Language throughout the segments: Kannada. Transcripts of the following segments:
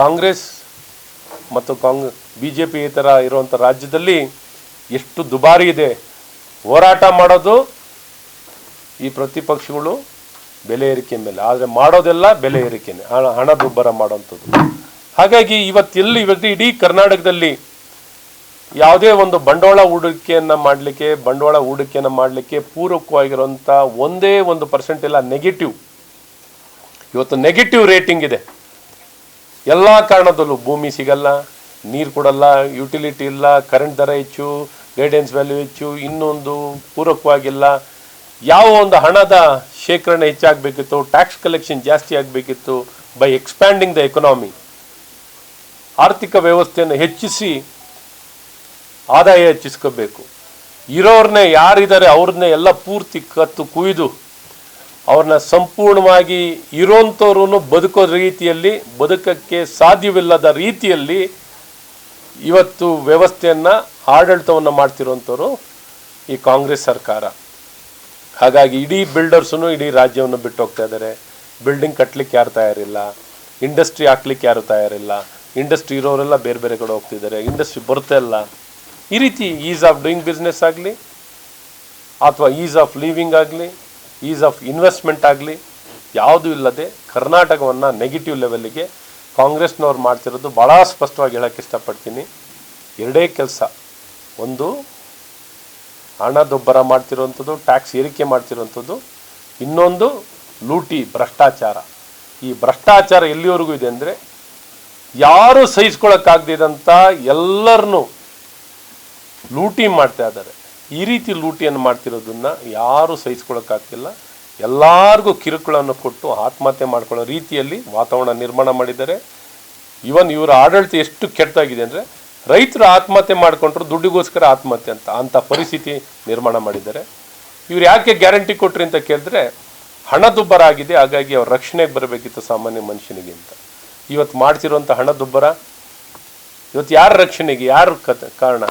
ಕಾಂಗ್ರೆಸ್ ಮತ್ತು ಕಾಂಗ್ ಬಿ ಜೆ ಪಿ ಈ ಥರ ಇರುವಂಥ ರಾಜ್ಯದಲ್ಲಿ ಎಷ್ಟು ದುಬಾರಿ ಇದೆ. ಹೋರಾಟ ಮಾಡೋದು ಈ ಪ್ರತಿಪಕ್ಷಗಳು ಬೆಲೆ ಏರಿಕೆ ಮೇಲೆ, ಆದರೆ ಮಾಡೋದೆಲ್ಲ ಬೆಲೆ ಏರಿಕೆನೆ ಹಣ ಹಣದುಬ್ಬರ ಮಾಡೋವಂಥದ್ದು ಹಾಗಾಗಿ ಇವತ್ತೆಲ್ಲಿ ಇವತ್ತು ಇಡೀ ಕರ್ನಾಟಕದಲ್ಲಿ ಯಾವುದೇ ಒಂದು ಬಂಡವಾಳ ಹೂಡಿಕೆಯನ್ನು ಮಾಡಲಿಕ್ಕೆ, ಬಂಡವಾಳ ಹೂಡಿಕೆಯನ್ನು ಮಾಡಲಿಕ್ಕೆ ಪೂರಕವಾಗಿರುವಂಥ ಒಂದೇ ಒಂದು ಪರ್ಸೆಂಟ್ ಎಲ್ಲ ನೆಗೆಟಿವ್ ಇವತ್ತು ನೆಗೆಟಿವ್ ರೇಟಿಂಗ್ ಇದೆ. ಎಲ್ಲ ಕಾರಣದಲ್ಲೂ ಭೂಮಿ ಸಿಗಲ್ಲ, ನೀರು ಕೊಡಲ್ಲ ಯುಟಿಲಿಟಿ ಇಲ್ಲ ಕರೆಂಟ್ ದರ ಹೆಚ್ಚು ಗೈಡೆನ್ಸ್ ವ್ಯಾಲ್ಯೂ ಹೆಚ್ಚು, ಇನ್ನೊಂದು ಪೂರಕವಾಗಿಲ್ಲ. ಯಾವ ಒಂದು ಹಣದ ಶೇಖರಣೆ ಹೆಚ್ಚಾಗಬೇಕಿತ್ತು ಟ್ಯಾಕ್ಸ್ ಕಲೆಕ್ಷನ್ ಜಾಸ್ತಿ ಆಗಬೇಕಿತ್ತು ಬೈ ಎಕ್ಸ್ಪ್ಯಾಂಡಿಂಗ್ ದ ಎಕನಾಮಿ ಆರ್ಥಿಕ ವ್ಯವಸ್ಥೆಯನ್ನು ಹೆಚ್ಚಿಸಿ ಆದಾಯ ಹೆಚ್ಚಿಸ್ಕೋಬೇಕು. ಇರೋರನ್ನೇ ಯಾರಿದ್ದಾರೆ ಅವ್ರನ್ನೇ ಎಲ್ಲ ಪೂರ್ತಿ ಕತ್ತು ಕುಯ್ದು ಅವ್ರನ್ನ ಸಂಪೂರ್ಣವಾಗಿ ಇರೋಂಥವ್ರು ಬದುಕೋ ರೀತಿಯಲ್ಲಿ ಬದುಕಕ್ಕೆ ಸಾಧ್ಯವಿಲ್ಲದ ರೀತಿಯಲ್ಲಿ ಇವತ್ತು ವ್ಯವಸ್ಥೆಯನ್ನು ಆಡಳಿತವನ್ನು ಮಾಡ್ತಿರೋಂಥವ್ರು ಈ ಕಾಂಗ್ರೆಸ್ ಸರ್ಕಾರ. ಹಾಗಾಗಿ ಇಡೀ ಬಿಲ್ಡರ್ಸೂ ಇಡೀ ರಾಜ್ಯವನ್ನು ಬಿಟ್ಟು ಹೋಗ್ತಾ ಇದ್ದಾರೆ ಬಿಲ್ಡಿಂಗ್ ಕಟ್ಟಲಿಕ್ಕೆ ಯಾರು ತಯಾರಿಲ್ಲ. ಇಂಡಸ್ಟ್ರಿ ಹಾಕ್ಲಿಕ್ಕೆ ಯಾರು ತಯಾರಿಲ್ಲ. ಇಂಡಸ್ಟ್ರಿ ಇರೋರೆಲ್ಲ ಬೇರೆ ಬೇರೆ ಕಡೆ ಹೋಗ್ತಿದ್ದಾರೆ ಇಂಡಸ್ಟ್ರಿ ಬರ್ತಾ ಇಲ್ಲ ಈ ರೀತಿ ಈಸ್ ಆಫ್ ಡೂಯಿಂಗ್ ಬಿಸ್ನೆಸ್ ಆಗಲಿ, ಅಥವಾ ಈಸ್ ಆಫ್ ಲಿವಿಂಗ್ ಆಗಲಿ ಈಸ್ ಆಫ್ ಇನ್ವೆಸ್ಟ್ಮೆಂಟ್ ಆಗಲಿ, ಯಾವುದೂ ಇಲ್ಲದೆ ಕರ್ನಾಟಕವನ್ನು ನೆಗೆಟಿವ್ ಲೆವೆಲ್ಲಿಗೆ ಕಾಂಗ್ರೆಸ್ನವ್ರು ಮಾಡ್ತಿರೋದು ಭಾಳ ಸ್ಪಷ್ಟವಾಗಿ ಹೇಳೋಕ್ಕೆ ಇಷ್ಟಪಡ್ತೀನಿ. ಎರಡೇ ಕೆಲಸ. ಒಂದು ಹಣದುಬ್ಬರ ಮಾಡ್ತಿರುವಂಥದ್ದು ಟ್ಯಾಕ್ಸ್ ಏರಿಕೆ ಮಾಡ್ತಿರುವಂಥದ್ದು ಇನ್ನೊಂದು, ಲೂಟಿ, ಭ್ರಷ್ಟಾಚಾರ. ಈ ಭ್ರಷ್ಟಾಚಾರ ಎಲ್ಲಿವರೆಗೂ ಇದೆ ಅಂದರೆ, ಯಾರು ಸಹಿಸ್ಕೊಳ್ಳೋಕ್ಕಾಗದಿದ್ದಂಥ ಎಲ್ಲರನ್ನೂ ಲೂಟಿ ಮಾಡ್ತಾ ಇದ್ದಾರೆ. ಈ ರೀತಿ ಲೂಟಿಯನ್ನು ಮಾಡ್ತಿರೋದನ್ನ ಯಾರು ಸಹಿಸ್ಕೊಳ್ಳೋಕ್ಕಾಗ್ತಿಲ್ಲ ಎಲ್ಲರಿಗೂ ಕಿರುಕುಳವನ್ನು ಕೊಟ್ಟು ಆತ್ಮಹತ್ಯೆ ಮಾಡ್ಕೊಳ್ಳೋ ರೀತಿಯಲ್ಲಿ ವಾತಾವರಣ ನಿರ್ಮಾಣ ಮಾಡಿದ್ದಾರೆ. ಇವನ್ ಇವರ ಆಡಳಿತ ಎಷ್ಟು ಕೆಟ್ಟದಾಗಿದೆ ಅಂದರೆ ರೈತರು ಆತ್ಮಹತ್ಯೆ ಮಾಡ್ಕೊಂಡ್ರು ದುಡ್ಡಿಗೋಸ್ಕರ ಆತ್ಮಹತ್ಯೆ ಅಂತ ಅಂಥ ಪರಿಸ್ಥಿತಿ ನಿರ್ಮಾಣ ಮಾಡಿದ್ದಾರೆ. ಇವ್ರು ಯಾಕೆ ಗ್ಯಾರಂಟಿ ಕೊಟ್ರಿ ಅಂತ ಕೇಳಿದ್ರೆ ಹಣದುಬ್ಬರ ಆಗಿದೆ ಹಾಗಾಗಿ ಅವ್ರ ರಕ್ಷಣೆಗೆ ಬರಬೇಕಿತ್ತು ಸಾಮಾನ್ಯ ಮನುಷ್ಯನಿಗೆ ಅಂತ. ಇವತ್ತು ಮಾಡ್ತಿರುವಂಥ ಹಣದುಬ್ಬರ ಇವತ್ತು ಯಾರ ರಕ್ಷಣೆಗೆ, ಯಾರು ಕಾರಣ?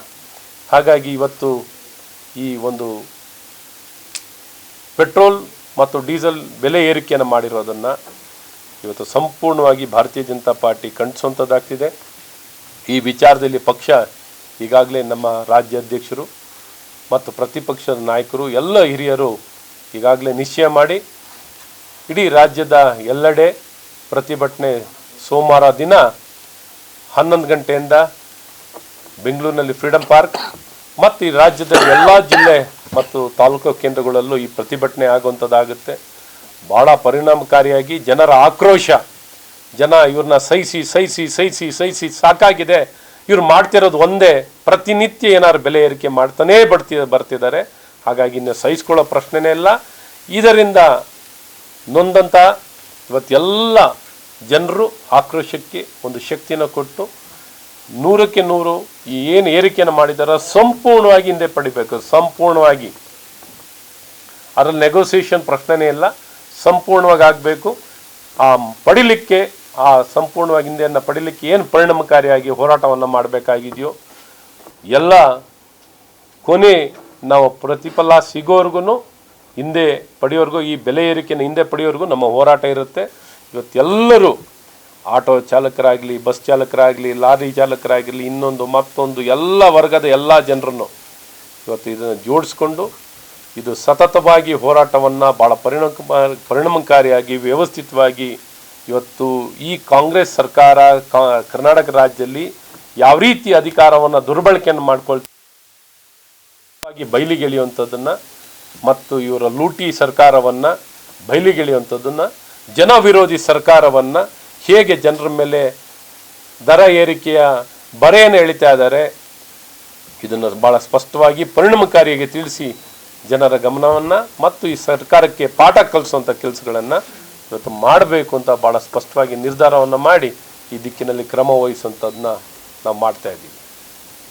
ಹಾಗಾಗಿ ಇವತ್ತು ಈ ಒಂದು ಪೆಟ್ರೋಲ್ ಮತ್ತು ಡೀಸೆಲ್ ಬೆಲೆ ಏರಿಕೆಯನ್ನು ಮಾಡಿರೋದನ್ನು ಇವತ್ತು ಸಂಪೂರ್ಣವಾಗಿ ಭಾರತೀಯ ಜನತಾ ಪಾರ್ಟಿ ಕಂಡಿಸುವಂಥದ್ದಾಗ್ತಿದೆ ಈ ವಿಚಾರದಲ್ಲಿ ಪಕ್ಷ ಈಗಾಗಲೇ ನಮ್ಮ ರಾಜ್ಯ ಅಧ್ಯಕ್ಷರು ಮತ್ತು ಪ್ರತಿಪಕ್ಷದ ನಾಯಕರು, ಎಲ್ಲ ಹಿರಿಯರು ಈಗಾಗಲೇ ನಿಶ್ಚಯ ಮಾಡಿ ಇಡೀ ರಾಜ್ಯದ ಎಲ್ಲೆಡೆ ಪ್ರತಿಭಟನೆ ಸೋಮವಾರ ದಿನ ಹನ್ನೊಂದು ಗಂಟೆಯಿಂದ ಬೆಂಗಳೂರಿನಲ್ಲಿ ಫ್ರೀಡಂ ಪಾರ್ಕ್ ಮತ್ತು ಈ ರಾಜ್ಯದ ಎಲ್ಲ ಜಿಲ್ಲೆ ಮತ್ತು ತಾಲೂಕು ಕೇಂದ್ರಗಳಲ್ಲೂ ಈ ಪ್ರತಿಭಟನೆ ಆಗುವಂಥದ್ದಾಗುತ್ತೆ. ಭಾಳ ಪರಿಣಾಮಕಾರಿಯಾಗಿ ಜನರ ಆಕ್ರೋಶ, ಜನ ಇವ್ರನ್ನ ಸಹಿಸಿ ಸಹಿಸಿ ಸಹಿಸಿ ಸಹಿಸಿ ಸಾಕಾಗಿದೆ. ಇವ್ರು ಮಾಡ್ತಿರೋದು ಒಂದೇ, ಪ್ರತಿನಿತ್ಯ ಏನಾದ್ರು ಬೆಲೆ ಏರಿಕೆ ಮಾಡ್ತಾನೇ ಬರ್ತಿ, ಬರ್ತಿದ್ದಾರೆ. ಹಾಗಾಗಿ ಇನ್ನು ಸಹಿಸ್ಕೊಳ್ಳೋ ಪ್ರಶ್ನೆನೇ ಇಲ್ಲ. ಇದರಿಂದ ನೊಂದಂಥ ಇವತ್ತೆಲ್ಲ ಜನರು ಆಕ್ರೋಶಕ್ಕೆ ಒಂದು ಶಕ್ತಿನ ಕೊಟ್ಟು ನೂರಕ್ಕೆ ನೂರು, ಈ ಏನು ಏರಿಕೆಯನ್ನು ಮಾಡಿದಾರೋ ಸಂಪೂರ್ಣವಾಗಿ ಹಿಂದೆ ಪಡಿಬೇಕು, ಸಂಪೂರ್ಣವಾಗಿ. ಅದರಲ್ಲಿ ನೆಗೋಸಿಯೇಷನ್ ಪ್ರಶ್ನೆನೇ ಇಲ್ಲ, ಸಂಪೂರ್ಣವಾಗಿ ಆಗಬೇಕು. ಆ ಪಡಿಲಿಕ್ಕೆ, ಆ ಸಂಪೂರ್ಣವಾಗಿ ಹಿಂದೆಯನ್ನು ಪಡಿಲಿಕ್ಕೆ ಏನು ಪರಿಣಾಮಕಾರಿಯಾಗಿ ಹೋರಾಟವನ್ನು ಮಾಡಬೇಕಾಗಿದೆಯೋ, ಎಲ್ಲ ಕೊನೆ ನಾವು ಪ್ರತಿಫಲ ಸಿಗೋವರೆಗೂ ಹಿಂದೆ ಪಡೆಯೋರ್ಗು, ಈ ಬೆಲೆ ಏರಿಕೆಯನ್ನು ಹಿಂದೆ ಪಡೆಯೋರ್ಗು ನಮ್ಮ ಹೋರಾಟ ಇರುತ್ತೆ. ಇವತ್ತೆಲ್ಲರೂ ಆಟೋ ಚಾಲಕರಾಗಲಿ, ಬಸ್ ಚಾಲಕರಾಗಲಿ, ಲಾರಿ ಚಾಲಕರಾಗಲಿ, ಇನ್ನೊಂದು, ಮತ್ತೊಂದು, ಎಲ್ಲ ವರ್ಗದ ಎಲ್ಲ ಜನರನ್ನು ಇವತ್ತು ಇದನ್ನು ಜೋಡಿಸ್ಕೊಂಡು ಇದು ಸತತವಾಗಿ ಹೋರಾಟವನ್ನು ಭಾಳ ಪರಿಣಾಮ, ಪರಿಣಾಮಕಾರಿಯಾಗಿ, ವ್ಯವಸ್ಥಿತವಾಗಿ ಇವತ್ತು ಈ ಕಾಂಗ್ರೆಸ್ ಸರ್ಕಾರ ಕರ್ನಾಟಕ ರಾಜ್ಯದಲ್ಲಿ ಯಾವ ರೀತಿ ಅಧಿಕಾರವನ್ನು ದುರ್ಬಳಕೆಯನ್ನು ಮಾಡ್ಕೊಳ್ತಾ ವಾಗಿ ಬಯಲಿಗೆಳೆಯುವಂಥದ್ದನ್ನು ಮತ್ತು ಇವರ ಲೂಟಿ ಸರ್ಕಾರವನ್ನು ಬಯಲಿಗೆಳೆಯುವಂಥದ್ದನ್ನು ಜನ ವಿರೋಧಿ ಸರ್ಕಾರವನ್ನು ಹೇಗೆ ಜನರ ಮೇಲೆ ದರ ಏರಿಕೆಯ ಬರೆಯನ್ನು ಎಳಿತಾ ಇದ್ದಾರೆ, ಇದನ್ನು ಭಾಳ ಸ್ಪಷ್ಟವಾಗಿ ಪರಿಣಾಮಕಾರಿಯಾಗಿ ತಿಳಿಸಿ ಜನರ ಗಮನವನ್ನು ಮತ್ತು ಈ ಸರ್ಕಾರಕ್ಕೆ ಪಾಠ ಕಲಿಸುವಂಥ ಕೆಲಸಗಳನ್ನು ಇವತ್ತು ಮಾಡಬೇಕು ಅಂತ ಭಾಳ ಸ್ಪಷ್ಟವಾಗಿ ನಿರ್ಧಾರವನ್ನು ಮಾಡಿ ಈ ದಿಕ್ಕಿನಲ್ಲಿ ಕ್ರಮ ವಹಿಸುವಂಥದ್ದನ್ನ ನಾವು ಮಾಡ್ತಾ ಇದ್ದೀವಿ.